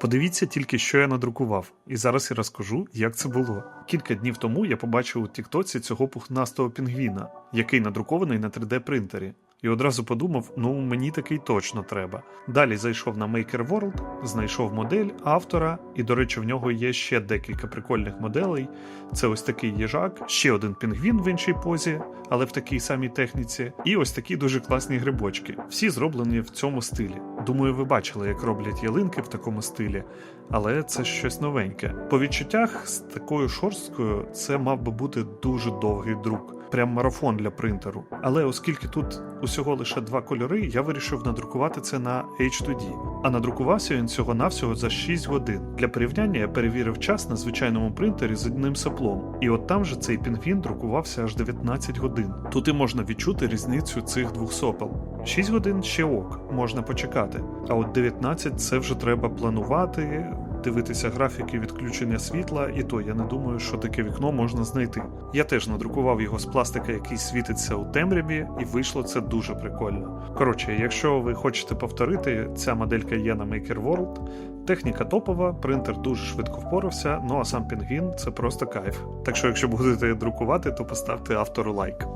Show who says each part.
Speaker 1: Подивіться тільки, що я надрукував, і зараз я розкажу, як це було. Кілька днів тому я побачив у Тіктоці цього пухнастого пінгвіна, який надрукований на 3D принтері. І одразу подумав: ну мені такий точно треба. Далі зайшов на Maker World, знайшов модель автора, і, до речі, в нього є ще декілька прикольних моделей. Це ось такий їжак, ще один пінгвін в іншій позі, але в такій самій техніці, і ось такі дуже класні грибочки. Всі зроблені в цьому стилі. Думаю, ви бачили, як роблять ялинки в такому стилі, але це щось новеньке. По відчуттях з такою шорсткою це мав би бути дуже довгий друк. Прям марафон для принтеру. Але оскільки тут усього лише два кольори, я вирішив надрукувати це на H2D. А надрукувався він всього навсього за 6 годин. Для порівняння я перевірив час на звичайному принтері з одним соплом. І от там же цей пінгвін друкувався аж 19 годин. Тут і можна відчути різницю цих двох сопел. 6 годин ще ок, можна почекати. А от 19 це вже треба планувати, дивитися графіки відключення світла, і то я не думаю, що таке вікно можна знайти. Я теж надрукував його з пластика, який світиться у темряві, і вийшло це дуже прикольно. Коротше, якщо ви хочете повторити, ця моделька є на Maker World. Техніка топова, принтер дуже швидко впорався, ну а сам пінгвін це просто кайф. Так що, якщо будете друкувати, то поставте автору лайк.